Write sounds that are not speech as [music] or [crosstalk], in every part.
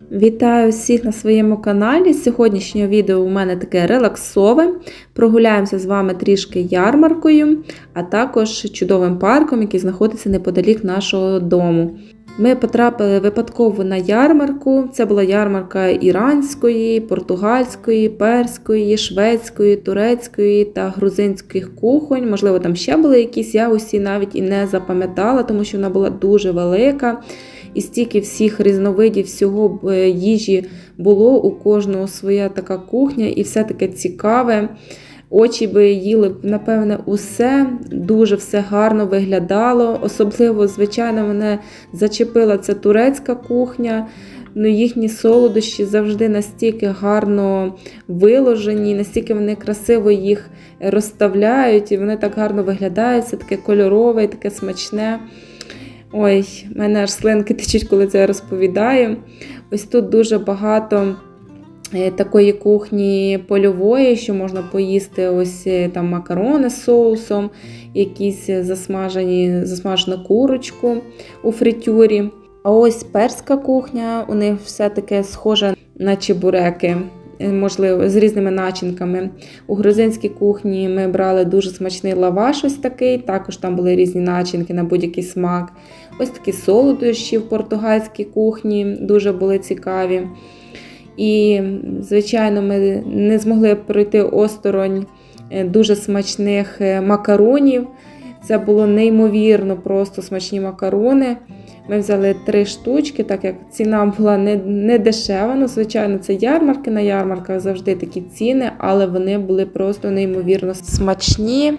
Вітаю всіх на своєму каналі. Сьогоднішнє відео у мене таке релаксове. Прогуляємося з вами трішки ярмаркою, а також чудовим парком, який знаходиться неподалік нашого дому. Ми потрапили випадково на ярмарку. Це була ярмарка іранської, португальської, перської, шведської, турецької та грузинських кухонь. Можливо, там ще були якісь, я усі навіть і не запам'ятала, тому що вона була дуже велика. І стільки всіх різновидів всього е, їжі було, у кожного своя така кухня, і все таке цікаве. Очі би їли, напевне, усе дуже все гарно виглядало. Особливо, звичайно, мене зачепила ця турецька кухня. Ну, їхні солодощі завжди настільки гарно виложені, настільки вони красиво їх розставляють, і вони так гарно виглядають, все таке кольорове, таке смачне. Ой, в мене аж слинки течуть, коли це я розповідаю. Ось тут дуже багато е, такої кухні польової, що можна поїсти ось е, там макарони з соусом, якісь засмажені, засмажену курочку у фритюрі. А ось перська кухня, у них все таке схоже на чебуреки. Е, Можливо, з різними начинками. У грузинській кухні ми брали дуже смачний лаваш, ось такий. Також там були різні начинки на будь-який смак. Ось такі солодощі в португальській кухні дуже були цікаві. І, звичайно, ми не змогли пройти осторонь е, дуже смачних е, макаронів. Це було неймовірно просто смачні макарони. Ми взяли три штучки, так як ціна була не, не дешева. Ну, звичайно, це ярмарки. На ярмарках завжди такі ціни, але вони були просто неймовірно смачні.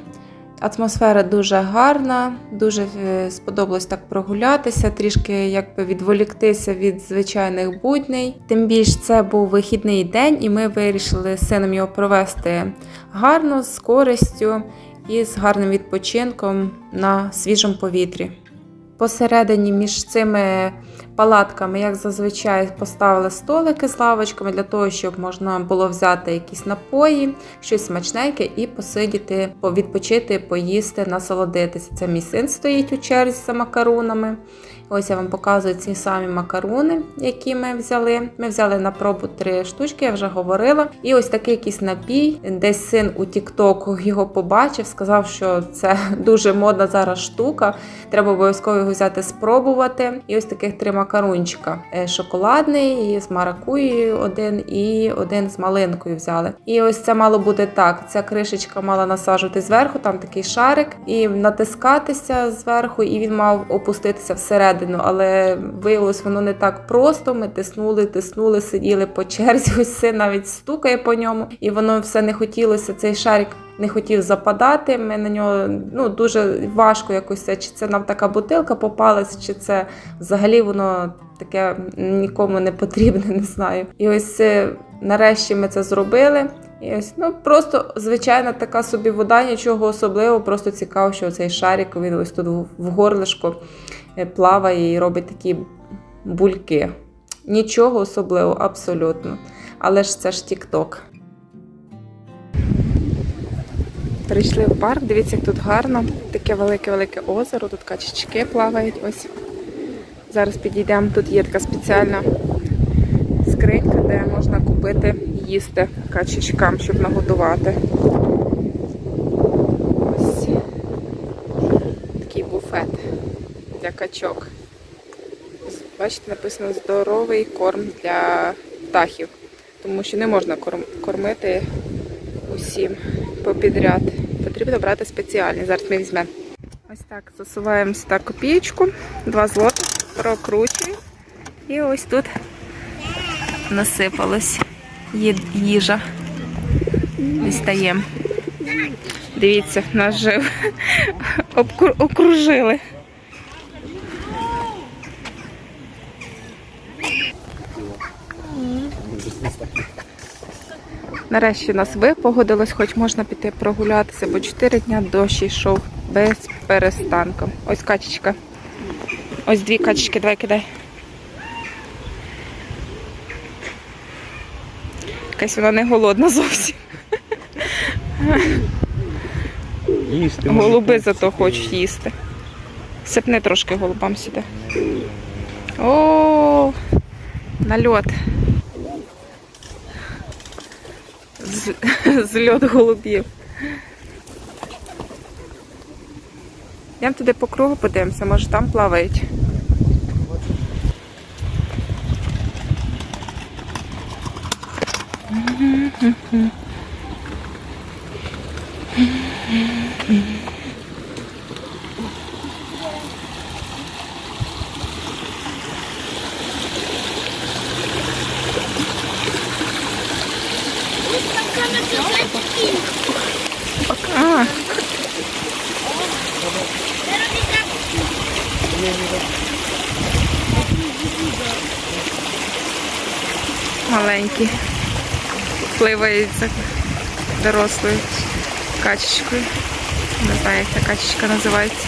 Атмосфера дуже гарна, дуже е, сподобалось так прогулятися, трішки якби відволіктися від звичайних будней. Тим більш це був вихідний день, і ми вирішили з сином його провести гарно, з користю і з гарним відпочинком на свіжому повітрі. Посередині між цими палатками, як зазвичай, поставили столики з лавочками для того, щоб можна було взяти якісь напої, щось смачненьке і посидіти, відпочити, поїсти, насолодитися. Це мій син стоїть у черзі за макаронами. Ось я вам показую ці самі макарони, які ми взяли. Ми взяли на пробу три штучки, я вже говорила. І ось такий якийсь напій. Десь син у TikTok його побачив, сказав, що це [laughs] дуже модна зараз штука. Треба обов'язково його взяти спробувати. І ось таких три макарончика: Е, шоколадний, з маракуєю один, і один з малинкою взяли. І ось це мало бути так. Ця кришечка мала насаджувати зверху, там такий шарик, і натискатися зверху, і він мав опуститися всередину. Але виявилось, воно не так просто. Ми тиснули, тиснули, сиділи по черзі. [laughs] Ось син навіть стукає по ньому, і воно все не хотілося. Цей шарик не хотів западати. Ми на нього ну дуже важко якось чи це нам така бутилка попалась, чи це взагалі воно таке нікому не потрібне, не знаю. І ось е, нарешті ми це зробили. І ось ну просто звичайна така собі вода, нічого особливого, просто цікаво, що цей шарик він ось тут в- горлишку е, плаває і робить такі бульки. Нічого особливого, абсолютно. Але ж це ж Тік-Ток. Прийшли в парк, дивіться, як тут гарно. Таке велике-велике озеро, тут качечки плавають. Ось. Зараз підійдемо. Тут є така спеціальна скринька, де можна купити їсти качечкам, щоб нагодувати. Ось такий буфет для качок. Бачите, написано здоровий корм для птахів, тому що не можна корм- кормити усім попідряд. Потрібно брати спеціальні. Зараз ми візьмемо. Ось так засуваємо сюди копієчку, 2 злоти, прокручуємо. І ось тут насипалось ї- їжа. Дістаємо. Дивіться, нас обкру- окружили. Нарешті нас випогодилось, хоч можна піти прогулятися, бо 4 дня дощ йшов без перестанку. Ось качечка. Ось дві качечки, давай кидай. Якась вона не голодна зовсім. Їсти Голуби зато хочуть їсти. Сипни трошки голубам сюди. О, На льот. З, з голубів. Йдемо туди по кругу подивимося, може там плавають. А, маленькі. Пливають дорослою качечкою. Не знаю, як ця качечка називається.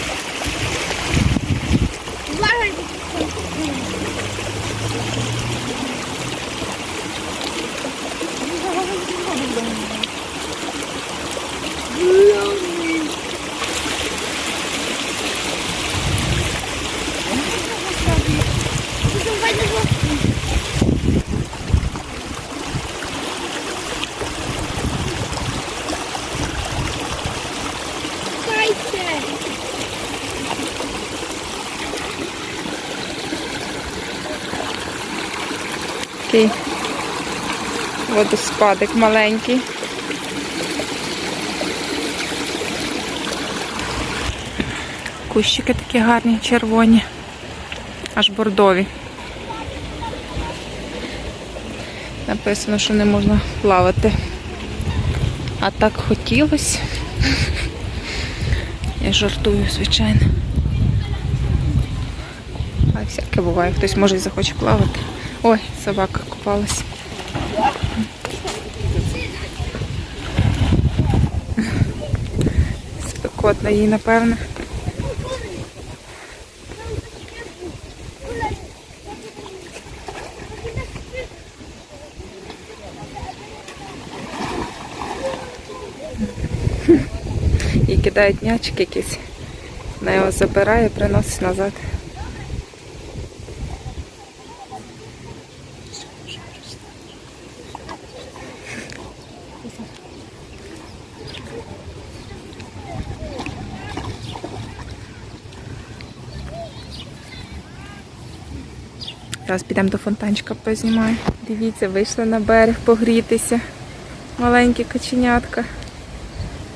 Такий водоспадик маленький. Кущики такі гарні, червоні, аж бордові. Написано, що не можна плавати. А так хотілося. Я жартую, звичайно. А всяке буває, хтось може і захоче плавати. Ой, собака купалась. Спекотно їй, напевно. І кидають м'ячик якийсь. Вона його забирає, приносить назад. Зараз підемо до фонтанчика познімаю. Дивіться, вийшли на берег погрітися. Маленькі каченятка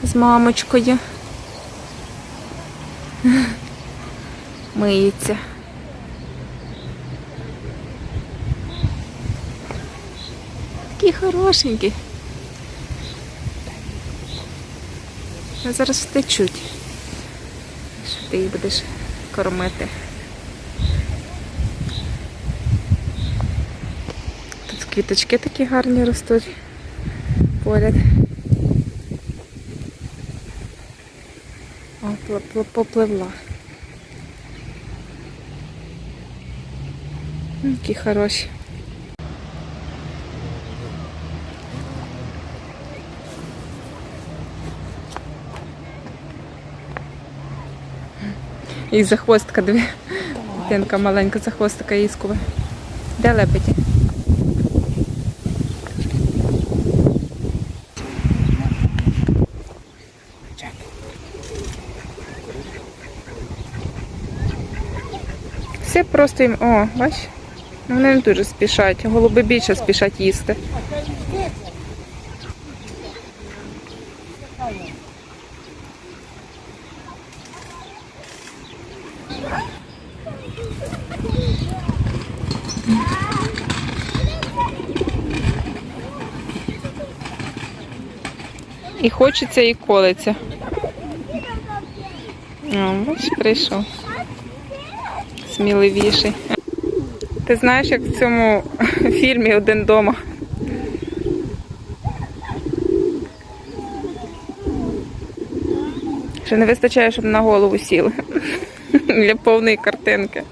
з мамочкою. [laughs] Миється. Такі хорошенькі. Зараз втечуть. Що ти їх будеш кормити. Тут квіточки такі гарні ростуть поряд. О, пл- пл- попливла. М, Які хороші. І захвостка, диви. Дитинка маленька захвостика іскова. Де лебеді? Все просто їм. О, бач? Ну, Вони не дуже спішать. Голуби більше спішать їсти. І хочеться, і колиться. О, бач, прийшов. Сміливіший. Ти знаєш, як в цьому [laughs] фільмі один дома. Ще не вистачає, щоб на голову сіли [laughs] для повної картинки.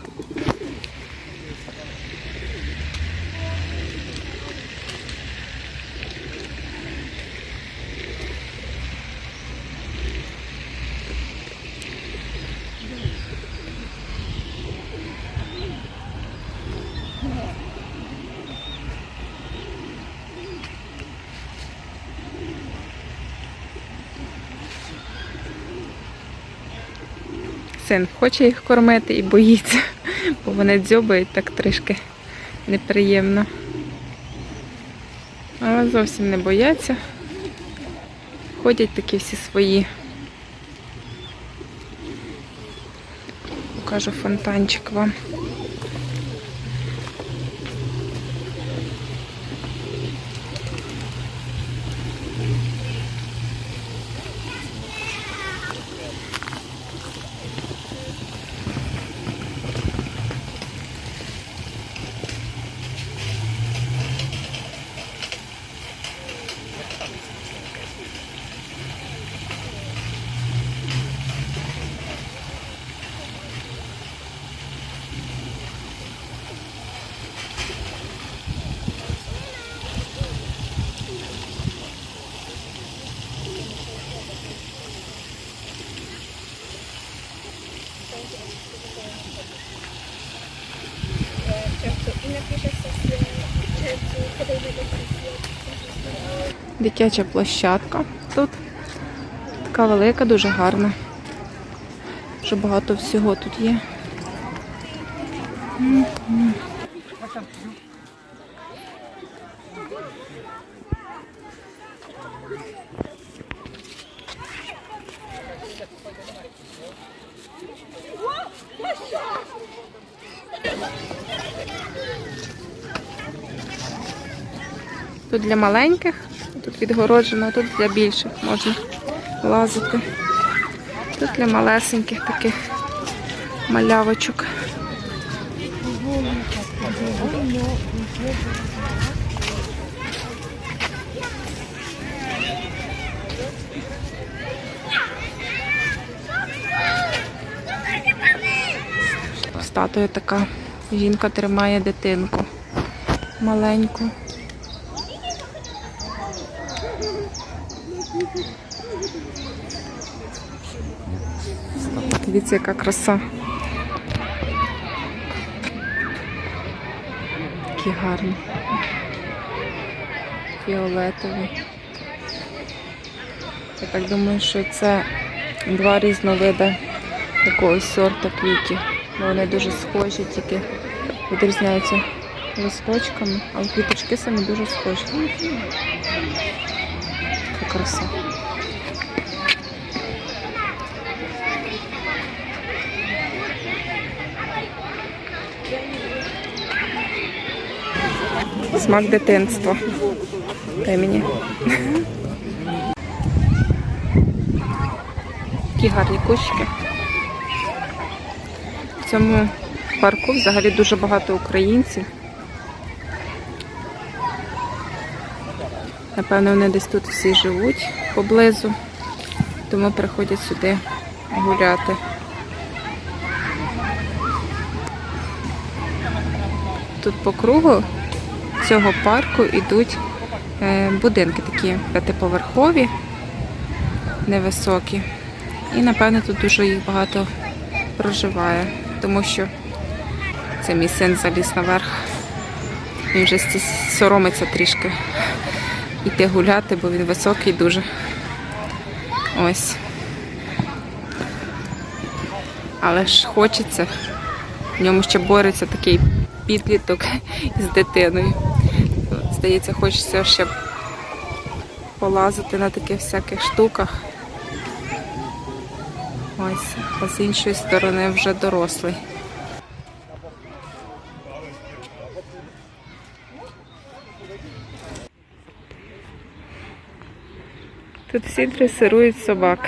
Син хоче їх кормити і боїться, [laughs] бо вони дзьобають так трішки неприємно. Але зовсім не бояться. Ходять такі всі свої. Покажу фонтанчик вам. Дитяча площадка тут. Така велика, дуже гарна. Дуже багато всього тут є. Тут для маленьких, тут відгороджено, тут для більших можна лазити. Тут для малесеньких таких малявочок. Статуя така. Жінка тримає дитинку маленьку. Дивіться, яка краса. Які гарні. Фіолетові. Я так думаю, що це два різновиди якогось сорту квітів. Вони дуже схожі, тільки відрізняються листочками, але квіточки самі дуже схожі. Краса. Смак дитинства. Дай мені. Такі гарні кущики. В цьому парку взагалі дуже багато українців. Напевно, вони десь тут всі живуть поблизу, тому приходять сюди гуляти. Тут по кругу цього парку йдуть е, будинки такі п'ятиповерхові, невисокі. І, напевно, тут дуже їх багато проживає, тому що це мій син заліз наверх. Він вже соромиться трішки йти гуляти, бо він високий дуже. Ось. Але ж хочеться. В ньому ще бореться такий підліток [laughs] з дитиною. Здається, хочеться ще полазити на таких всяких штуках. Ось, а з іншої сторони вже дорослий. Тут всі дресирують собак.